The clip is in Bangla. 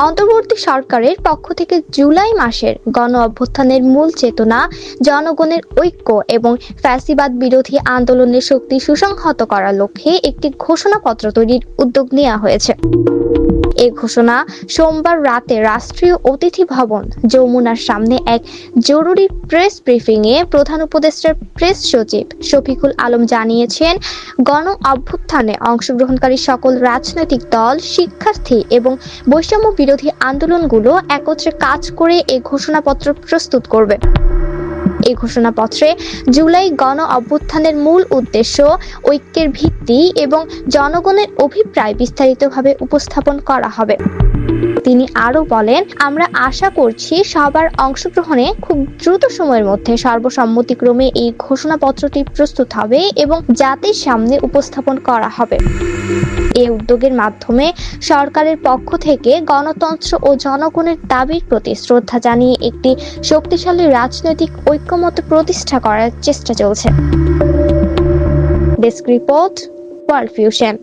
অন্তর্বর্তী সরকারের পক্ষ থেকে জুলাই মাসের গণ অভ্যুত্থানের মূল চেতনা, জনগণের ঐক্য এবং ফ্যাসিবাদ বিরোধী আন্দোলনের শক্তি সুসংহত করার লক্ষ্যে একটি ঘোষণাপত্র তৈরির উদ্যোগ নেওয়া হয়েছে। এ ঘোষণা সোমবার রাতে রাষ্ট্রীয় অতিথি ভবন যমুনার সামনে এক জরুরি প্রেস ব্রিফিংয়ে প্রধান উপদেষ্টার প্রেস সচিব শফিকুল আলম জানিয়েছেন, গণ অভ্যুত্থানে অংশগ্রহণকারী সকল রাজনৈতিক দল, শিক্ষার্থী এবং বৈষম্য বিরোধী আন্দোলনগুলো একত্রে কাজ করে এ ঘোষণাপত্র প্রস্তুত করবে। এই ঘোষণাপত্রে জুলাই গণ অভ্যুত্থানের মূল উদ্দেশ্য ঐক্যের ভিত্তি এবং জনগণের অভিপ্রায় বিস্তারিতভাবে উপস্থাপন করা হবে। তিনি আরও বলেন, আমরা আশা করছি সবার অংশগ্রহণে খুব দ্রুত সময়ের মধ্যে সর্বসম্মতিক্রমে এই ঘোষণাপত্রটি প্রস্তুত হবে এবং জাতির সামনে উপস্থাপন করা হবে। এই উদ্যোগের মাধ্যমে সরকারের পক্ষ থেকে গণতন্ত্র ও জনগণের দাবির প্রতি শ্রদ্ধা জানিয়ে একটি শক্তিশালী রাজনৈতিক ঐক্যমত প্রতিষ্ঠা করার চেষ্টা চলছে। Desk report, world fusion.